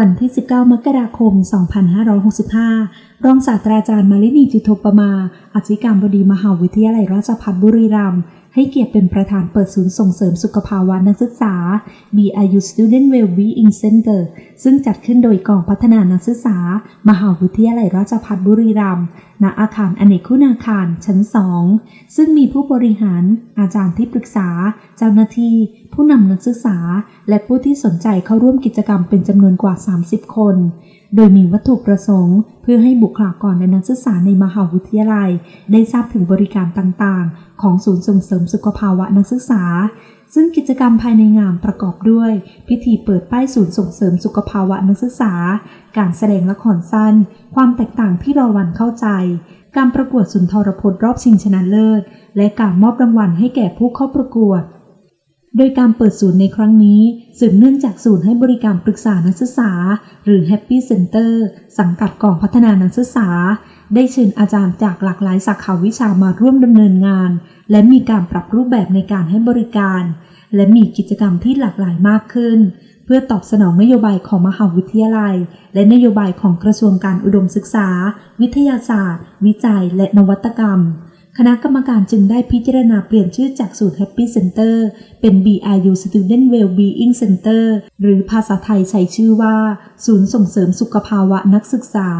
วันที่ 19 มกราคม 2565 รองศาสตราจารย์มาลินีจุทปมา อธิการบดีมหาวิทยาลัยราชภัฏบุรีรัมย์ให้เกียรติเป็นประธานเปิดศูนย์ส่งเสริมสุขภาวะนักศึกษา BIU Student Wellbeing Center ซึ่งจัดขึ้นโดยกองพัฒนานักศึกษา มหาวิทยาลัยราชภัฏบุรีรัมย์ณอาคารอเนกคุณาคารชั้น2ซึ่งมีผู้บริหาร อาจารย์ที่ปรึกษา เจ้าหน้าที่ ผู้นำนักศึกษา และผู้ที่สนใจเข้าร่วมกิจกรรมเป็นจำนวนกว่า 30 คน โดยมีวัตถุประสงค์ เพื่อให้บุคลากรและนักศึกษาในมหาวิทยาลัย ได้ทราบถึงบริการต่างๆ ของศูนย์ส่งเสริมสุขภาวะนักศึกษาซึ่งกิจกรรมภายในงานประกอบด้วย พิธีเปิดป้ายศูนย์ส่งเสริมสุขภาวะนักศึกษา การแสดงละครสั้น ความแตกต่างที่รอวันเข้าใจ การประกวดสุนทรพจน์รอบชิงชนะเลิศ และการมอบรางวัลให้แก่ผู้เข้าประกวด โดยการเปิดศูนย์ในครั้งนี้ สืบเนื่องจากศูนย์ให้บริการปรึกษานักศึกษา หรือ Happy Center สังกัดกองพัฒนานักศึกษา ได้เชิญอาจารย์จากหลากหลายสาขาวิชามาร่วมดำเนินงาน และมีการปรับรูปแบบในการให้บริการ และมีกิจกรรมที่หลากหลายมากขึ้น เพื่อตอบสนองนโยบายของมหาวิทยาลัย และนโยบายของกระทรวงการอุดมศึกษา วิทยาศาสตร์ วิจัย และนวัตกรรม คณะกรรมการจึงได้พิจารณาเปลี่ยนชื่อจากศูนย์ Happy Center เป็น BIU Student Wellbeing Center หรือภาษาไทยใช้ชื่อว่า ศูนย์ส่งเสริมสุขภาวะนักศึกษา